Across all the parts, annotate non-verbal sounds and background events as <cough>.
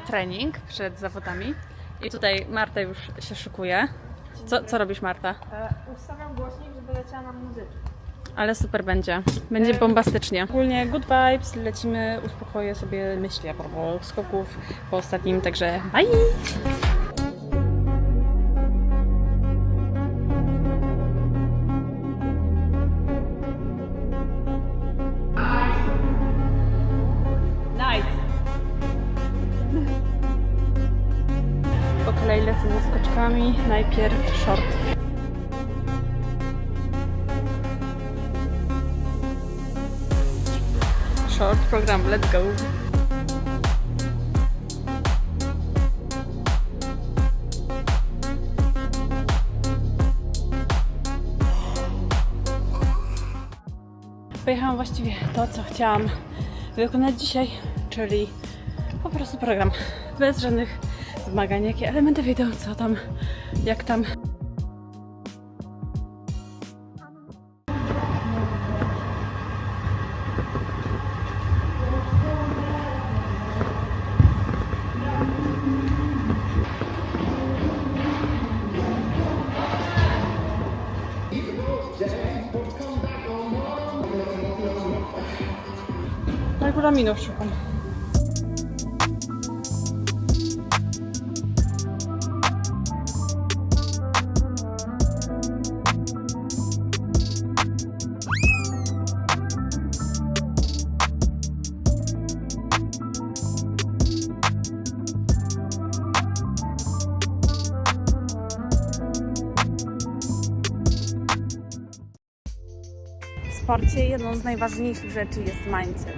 Mamy trening przed zawodami i tutaj Marta już się szykuje. Co, co robisz Marta? E, ustawiam głośnik, żeby leciała nam muzyczka. Ale super będzie. Będzie bombastycznie. Ogólnie good vibes, lecimy, uspokoję sobie myśli a propos skoków po ostatnim, także bye! Najpierw short. Short program, let's go! Pojechałam właściwie to, co chciałam wykonać dzisiaj, czyli po prostu program. Bez żadnych wymagań, jakie elementy wiedzą, co tam, jak tam. Regulaminów szukam. Sporcie jedną z najważniejszych rzeczy jest mindset.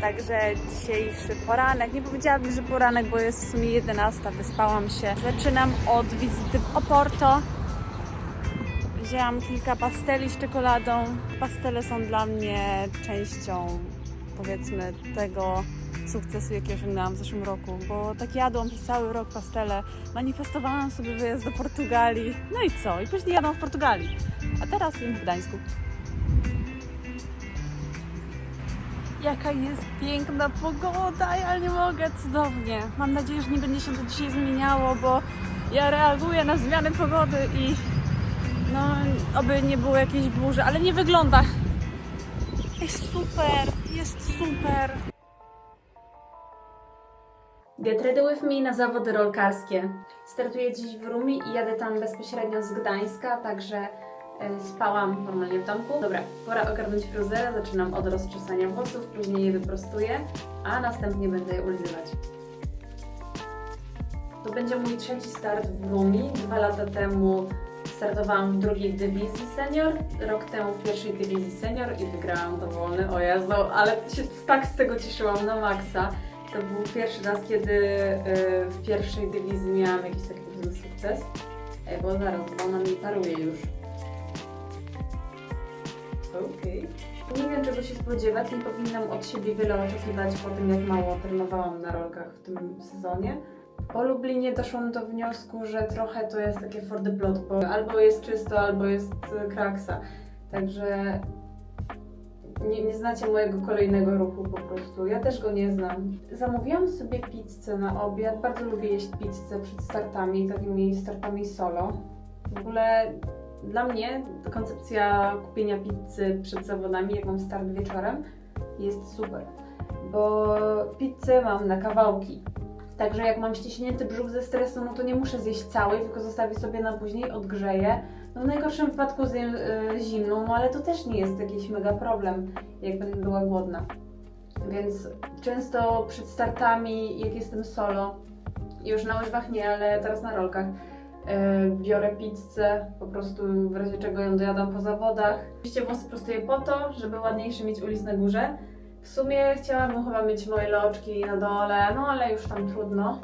Także dzisiejszy poranek, nie powiedziałabym, że poranek, bo jest w sumie 11, wyspałam się. Zaczynam od wizyty w Oporto. Wzięłam kilka pasteli z czekoladą. Pastele są dla mnie częścią, powiedzmy, tego sukcesu, jaki osiągnęłam w zeszłym roku, bo tak jadłam przez cały rok pastele, manifestowałam sobie wyjazd do Portugalii, no i co? I później jadłam w Portugalii, a teraz jem w Gdańsku. Jaka jest piękna pogoda, ja nie mogę, cudownie. Mam nadzieję, że nie będzie się to dzisiaj zmieniało, bo ja reaguję na zmiany pogody i no, oby nie było jakiejś burzy, ale nie wygląda. Jest super, jest super. Get ready with me na zawody rolkarskie. Startuję dziś w Rumi i jadę tam bezpośrednio z Gdańska, także spałam normalnie w domku. Dobra, pora ogarnąć fruzerę. Zaczynam od rozczesania włosów, później je wyprostuję, a następnie będę je ulizywać. To będzie mój trzeci start w Rumi. Dwa lata temu startowałam w drugiej dywizji senior, rok temu w pierwszej dywizji senior i wygrałam dowolny. O Jezu, ale się tak z tego cieszyłam na maksa. To był pierwszy raz, kiedy y, w pierwszej dywizji miałam jakiś taki sukces. Ej, bo zaraz, bo ona mi paruje już. Okej. Nie wiem czego się spodziewać, nie powinnam od siebie wiele oczekiwać po tym jak mało trenowałam na rolkach w tym sezonie. Po Lublinie doszłam do wniosku, że trochę to jest takie for the plot, bo albo jest czysto, albo jest y, kraksa. Także nie, nie znacie mojego kolejnego ruchu po prostu. Ja też go nie znam. Zamówiłam sobie pizzę na obiad. Bardzo lubię jeść pizzę przed startami, takimi startami solo. W ogóle dla mnie koncepcja kupienia pizzy przed zawodami, jak mam start wieczorem, jest super. Bo pizzę mam na kawałki. Także jak mam ściśnięty brzuch ze stresu, no to nie muszę zjeść całej, tylko zostawię sobie na później, odgrzeję. No w najgorszym wypadku zjem y, zimną, no ale to też nie jest jakiś mega problem, jak będę była głodna. Więc często przed startami, jak jestem solo, już na łyżwach nie, ale teraz na rolkach, biorę pizzę, po prostu w razie czego ją dojadam po zawodach. Oczywiście włosy prostuję po to, żeby ładniejszy mieć ulis na górze. W sumie chciałabym chyba mieć moje loczki na dole, no ale już tam trudno.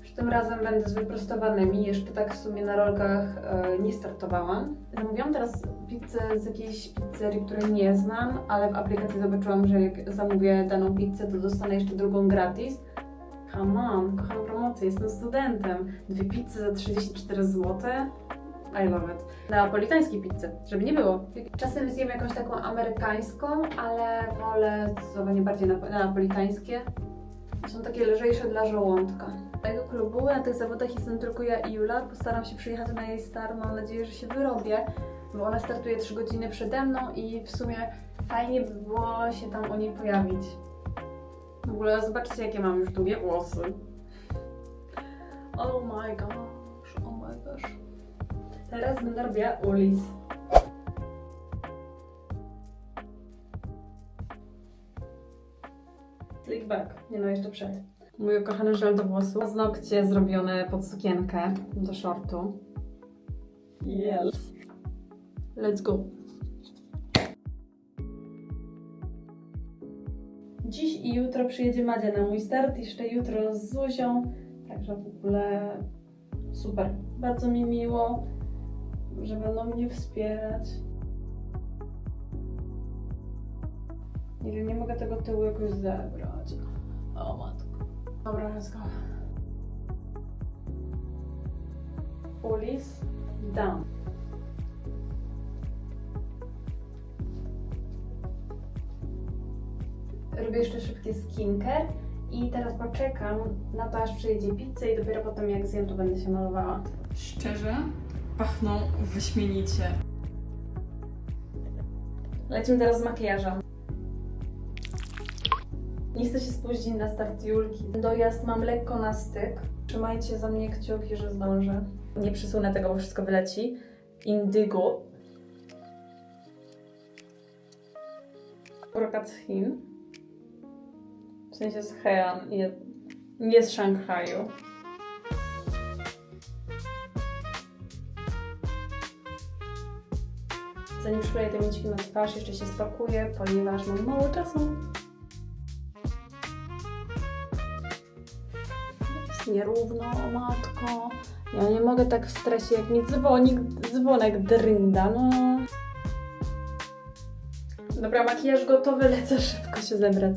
Już tym razem będę z wyprostowanymi, jeszcze tak w sumie na rolkach e, nie startowałam. Zamówiłam teraz pizzę z jakiejś pizzerii, której nie znam, ale w aplikacji zobaczyłam, że jak zamówię daną pizzę, to dostanę jeszcze drugą gratis. Come on, kocham promocję, jestem studentem. Dwie pizze za 34 zł. I love it. Neapolitańskie pizze, żeby nie było. Czasem zjem jakąś taką amerykańską, ale wolę zdecydowanie bardziej neapolitańskie. Są takie lżejsze dla żołądka. Tego klubu na tych zawodach jestem tylko ja i Jula. Postaram się przyjechać na jej start. Mam nadzieję, że się wyrobię, bo ona startuje 3 godziny przede mną i w sumie fajnie by było się tam u niej pojawić. W ogóle zobaczcie, jakie mam już długie włosy. Oh my gosh, oh my gosh. Teraz będę robiła ulis. Slick back. Nie no, jeszcze przed. Mój ukochany żel do włosów. Paznokcie zrobione pod sukienkę do shortu. Yes. Let's go. Dziś i jutro przyjedzie Madzia na mój start, jeszcze jutro z Zuzią. Także w ogóle super. Bardzo mi miło, że będą mnie wspierać. Nie nie mogę tego tyłu jakoś zebrać. O matko. Dobra, let's go. Ulis, down. Robię jeszcze szybkie skincare i teraz poczekam na to, aż przyjedzie pizza i dopiero potem jak zjem, to będę się malowała. Szczerze, pachną wyśmienicie. Lecimy teraz z makijażem. Nie chcę się spóźnić na start Julki. Dojazd mam lekko na styk. Trzymajcie za mnie kciuki, że zdążę. Nie przysunę tego, bo wszystko wyleci. Indigo. Brokat z Chin. W sensie z Heian, nie, nie z Szanghaju. Zanim przykleję te mięciki na twarz, jeszcze się spakuję, ponieważ mam mało czasu. Jest nierówno, matko. Ja nie mogę tak w stresie, jak mi dzwonik, dzwonek drynda, no. Dobra, makijaż gotowy, lecę szybko się zebrać.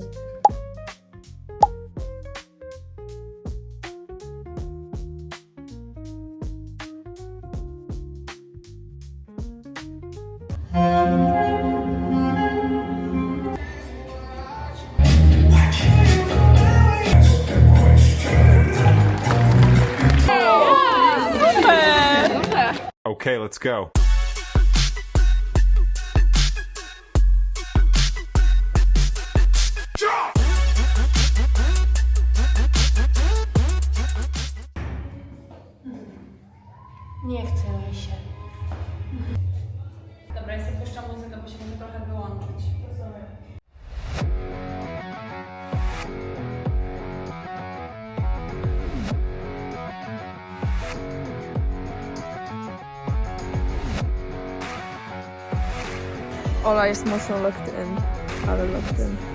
Okay, let's go. I just mostly looked in. I haven't looked in.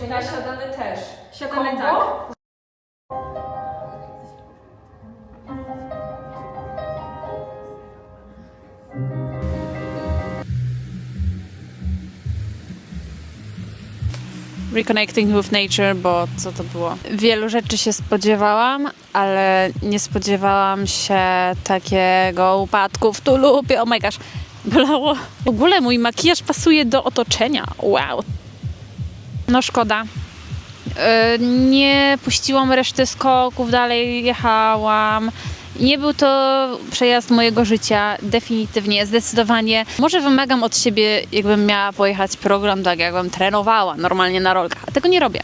Zdecydowanie do zaliczenia, a siadany też. Siadamy Kombo? tak. Reconnecting with Nature, bo co to było? Wielu rzeczy się spodziewałam, ale nie spodziewałam się takiego upadku w tulupie. Oh my gosh, bolało. W ogóle mój makijaż pasuje do otoczenia. Wow. No szkoda. Yy, Nie puściłam reszty skoków, dalej jechałam. Nie był to przejazd mojego życia, definitywnie, zdecydowanie. Może wymagam od siebie, jakbym miała pojechać program tak, jakbym trenowała normalnie na rolkach, a tego nie robię.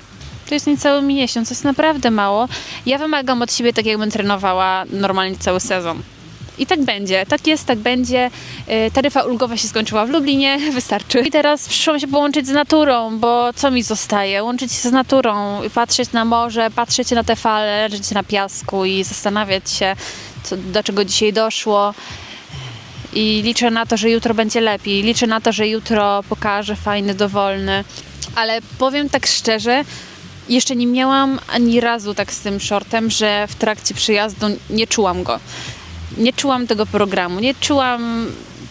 To jest niecały miesiąc, to jest naprawdę mało. Ja wymagam od siebie tak, jakbym trenowała normalnie cały sezon. I tak będzie, tak jest, tak będzie. Yy, Taryfa ulgowa się skończyła w Lublinie, <laughs> wystarczy. I teraz przyszło się połączyć z naturą, bo co mi zostaje? Łączyć się z naturą, patrzeć na morze, patrzeć na te fale, leżeć na piasku i zastanawiać się, co, do czego dzisiaj doszło. I liczę na to, że jutro będzie lepiej. Liczę na to, że jutro pokażę fajny, dowolny. Ale powiem tak szczerze, jeszcze nie miałam ani razu tak z tym shortem, że w trakcie przyjazdu nie czułam go. Nie czułam tego programu, nie czułam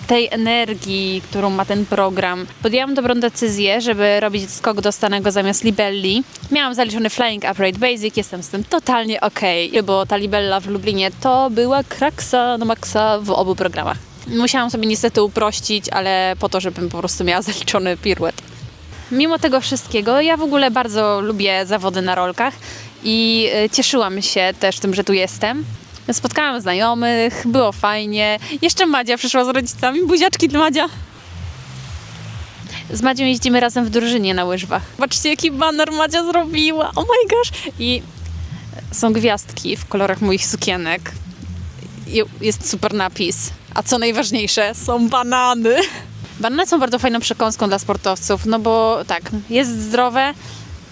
tej energii, którą ma ten program. Podjęłam dobrą decyzję, żeby robić skok do stanego zamiast libelli. Miałam zaliczony Flying Upright Basic, jestem z tym totalnie okej, bo ta libella w Lublinie to była kraksa na maksa w obu programach. Musiałam sobie niestety uprościć, ale po to, żebym po prostu miała <laughs> zaliczony piruet. Mimo tego wszystkiego, ja w ogóle bardzo lubię zawody na rolkach i e, cieszyłam się też tym, że tu jestem. Spotkałam znajomych, było fajnie. Jeszcze Madzia przyszła z rodzicami. Buziaczki dla Madzia. Z Madzią jeździmy razem w drużynie na łyżwach. Patrzcie, jaki baner Madzia zrobiła. Oh my gosh. I są gwiazdki w kolorach moich sukienek. I Jest super napis. A co najważniejsze, są banany. Banany są bardzo fajną przekąską dla sportowców, no bo tak, jest zdrowe,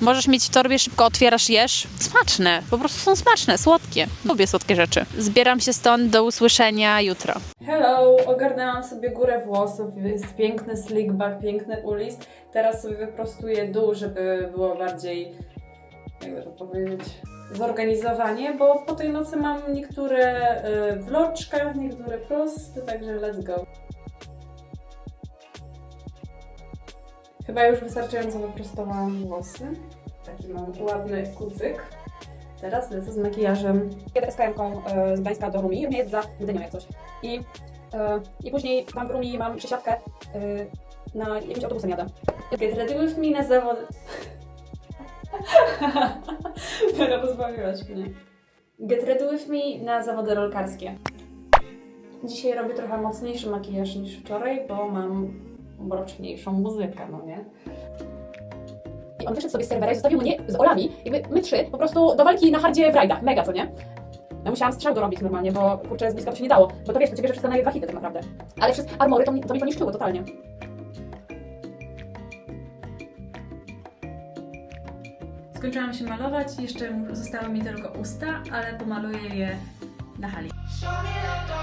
możesz mieć w torbie, szybko otwierasz, jesz. Smaczne, po prostu są smaczne, słodkie. Lubię słodkie rzeczy. Zbieram się stąd, do usłyszenia jutro. Hello, ogarnęłam sobie górę włosów, jest piękny slickback, piękny ulist. Teraz sobie wyprostuję dół, żeby było bardziej, jakby to powiedzieć, zorganizowanie, bo po tej nocy mam niektóre y, w loczkach, niektóre proste, także let's go. Chyba już wystarczająco wyprostowałam włosy. Taki mam ładny kucyk. Teraz lecę z makijażem. Jadę SKM-ką e, z Gdańska do Rumi, nie jest za Gdynią jak coś. I, e, I później tam w Rumi mam przesiadkę e, na jakimś autobusem jadę. Ready with me na zawody. Wera, <laughs> pozbawiłaś mnie. Get ready with me na zawody rolkarskie. Dzisiaj robię trochę mocniejszy makijaż niż wczoraj, bo mam mroczniejszą muzykę, no nie? I on wyszedł sobie z serwera i zostawił mnie z Olami, jakby my trzy, po prostu do walki na hardzie w rajdach, mega, co nie? Ja musiałam strzał dorobić normalnie, bo kurczę, z bliska to się nie dało. Bo to wiesz, to ciebie, że wszystko na dwa hity tak naprawdę. Ale przez armory to, mi- to mi to niszczyło totalnie. Skończyłam się malować, jeszcze zostały mi tylko usta, ale pomaluję je na hali. I don't need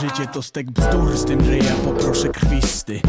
Życie to stek bzdur z tym, że ja poproszę krwisty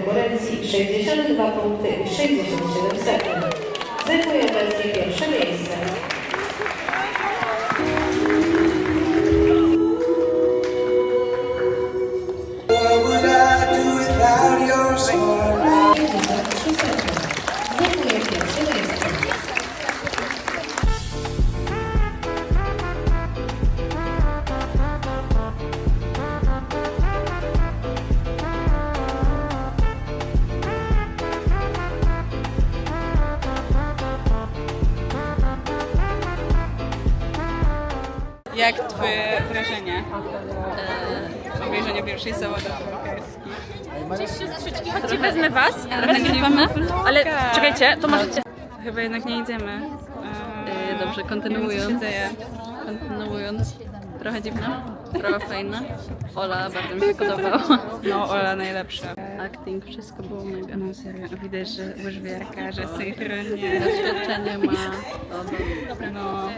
konkurencji 62 punkty i 67 sekund. zajmuje obecnie pierwsze miejsce. Pierwszej zawodów piłkarskich? Chodźcie, wezmę was, nagrywamy, ale czekajcie, to możecie... Chyba jednak nie idziemy. Eee, Dobrze, kontynuując. Kontynuując. Trochę dziwna, trochę fajna. Ola bardzo mi się podobała. No, Ola najlepsza. Acting, wszystko było mega. No serio, widać, że łyżwiarka, że synchronnie. Doświadczenie ma. No.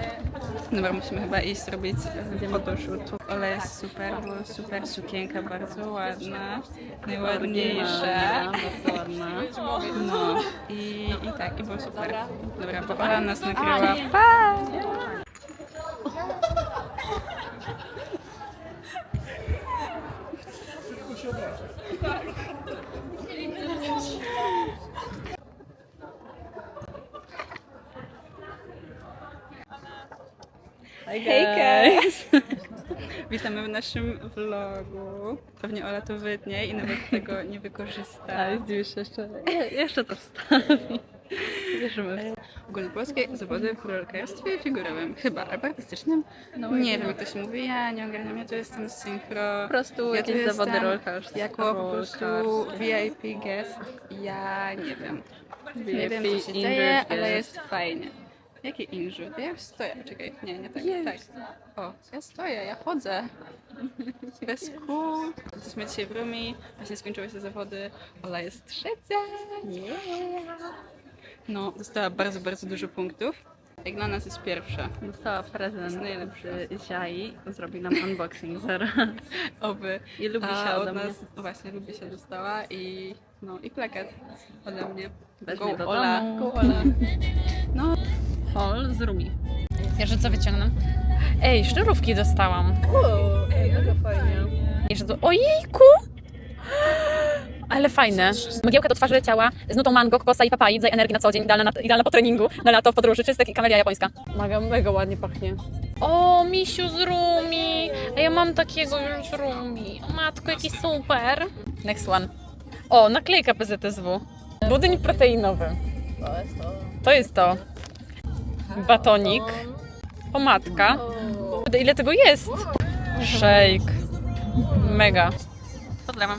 Dobra, musimy chyba iść robić photoshoot. Ola jest super, była super sukienka, bardzo ładna, najładniejsza. Bardzo ładna. No i, i tak, i było super. Dobra, bo Ola nas nakryła. Pa! Hej guys! <laughs> Witamy w naszym vlogu. Pewnie Ola to wytnie i nawet tego nie wykorzysta. Ale zdziwisz się jeszcze. Jeszcze to wstawi. Wierzymy. Ogólnopolskie zawody w rollerstwie figurowym. Chyba, albo artystycznym. nie wiem jak to się mówi, ja nie ogarniam, ja tu jestem synchro. Po prostu ja jakieś zawody rollercoaster. Jako po prostu VIP guest, ja nie wiem. Nie wiem co się dzieje, ale jest fajnie. Jakie injured? Ja już stoję, czekaj, nie, nie tak, tak. O, ja stoję, ja chodzę. <laughs> Bez kół. Jesteśmy dzisiaj w Rumi, właśnie skończyły się zawody. Ola jest trzecia. No, dostała bardzo, bardzo dużo punktów. Jak dla nas jest pierwsza. Dostała prezent Jest najlepszy. Ziai. Zrobi nam unboxing <laughs> zaraz. Oby. I lubi się A ode od mnie. nas, właśnie, lubi się dostała i no i plakat ode mnie. Weźmie do Ola. domu. Go Ola. No, <laughs> Hol z Rumi. Jeszcze co wyciągnę? Ej, sznurówki dostałam. ej, mega fajnie. Jeszcze to... Ojejku! Ale fajne. Mgiełka do twarzy, ciała, z nutą mango, kokosa i papai, daje energii na co dzień, idealna, na, idealna po treningu, na lato, w podróży, czystek i kamelia japońska. Mega, mega ładnie pachnie. O, misiu z Rumi! A ja mam takiego już z Rumi. O, matko, jaki super. Next one. O, naklejka PZSW. Budyń proteinowy. To jest to. Batonik. Pomadka. Ile tego jest? Shake. Mega. Pozdrawiam.